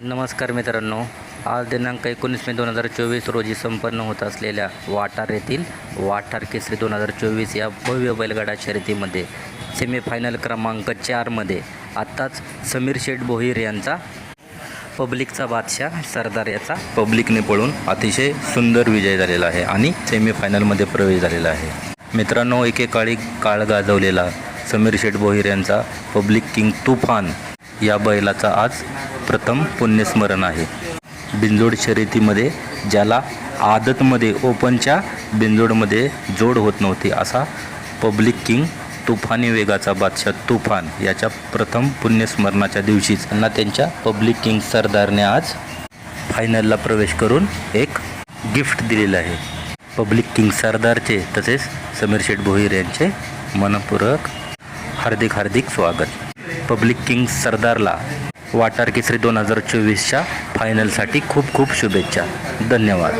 नमस्कार मित्रांनो आज दिनांक एकोणीस मे दोन हजार चोवीस रोजी संपन्न होत असलेल्या वाटार येथील वाटार केसरी दोन हजार चोवीस या भव्य बैलगाडा शर्यतीमध्ये सेमीफायनल क्रमांक चारमध्ये आत्ताच समीर शेठ बोहीर यांचा पब्लिकचा बादशाह सरदार याचा पब्लिकने पळून अतिशय सुंदर विजय झालेला आहे आणि सेमीफायनलमध्ये प्रवेश झालेला आहे. मित्रांनो एकेकाळी काळ गाजवलेला समीर शेठ बोहीर यांचा पब्लिक किंग तुफान या बैलाचा आज प्रथम पुण्यस्मरण आहे. बिंजोड शर्यतीमध्ये ज्याला आदतमध्ये ओपनच्या बिंजोडमध्ये जोड होत नव्हती असा पब्लिक किंग तुफानी वेगाचा बादशाह तुफान याच्या प्रथम पुण्यस्मरणाच्या दिवशीच. त्यांना त्यांच्या पब्लिक किंग सरदारने आज फायनलला प्रवेश करून एक गिफ्ट दिलेलं आहे. पब्लिक किंग सरदारचे तसेच समीर शेठ भोईर यांचे मनपूर्वक हार्दिक हार्दिक स्वागत. पब्लिक किंग सरदारला वाटार केसरी दोन हजार चोवीसच्या फायनलसाठी खूप खूप शुभेच्छा. धन्यवाद.